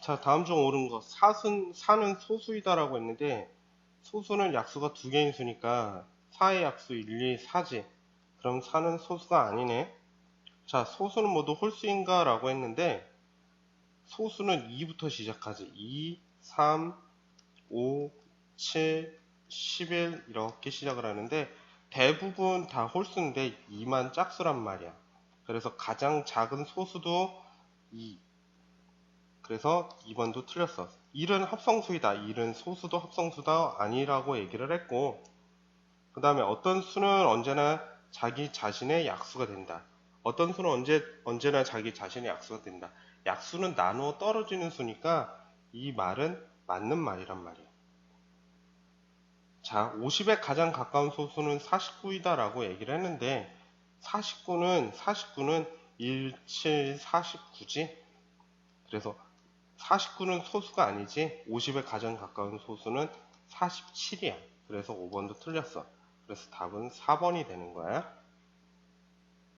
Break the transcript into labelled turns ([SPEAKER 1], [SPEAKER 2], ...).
[SPEAKER 1] 자, 다음 중 옳은 거. 사는, 사는 소수이다 라고 했는데, 소수는 약수가 두 개인 수니까, 4의 약수 1, 2, 4지. 그럼 4는 소수가 아니네. 자, 소수는 모두 홀수인가? 라고 했는데, 소수는 2부터 시작하지. 2, 3, 5, 7, 11 이렇게 시작을 하는데 대부분 다 홀수인데 2만 짝수란 말이야. 그래서 가장 작은 소수도 2. 그래서 2번도 틀렸어. 1은 합성수이다. 1은 소수도 합성수다 아니라고 얘기를 했고 그 다음에 어떤 수는 언제나 자기 자신의 약수가 된다. 어떤 수는 언제, 언제나 자기 자신의 약수가 된다. 약수는 나누어 떨어지는 수니까 이 말은 맞는 말이란 말이야. 자, 50에 가장 가까운 소수는 49이다 라고 얘기를 했는데 49는 49는 1, 7, 49지. 그래서 49는 소수가 아니지 50에 가장 가까운 소수는 47이야. 그래서 5번도 틀렸어. 그래서 답은 4번이 되는 거야.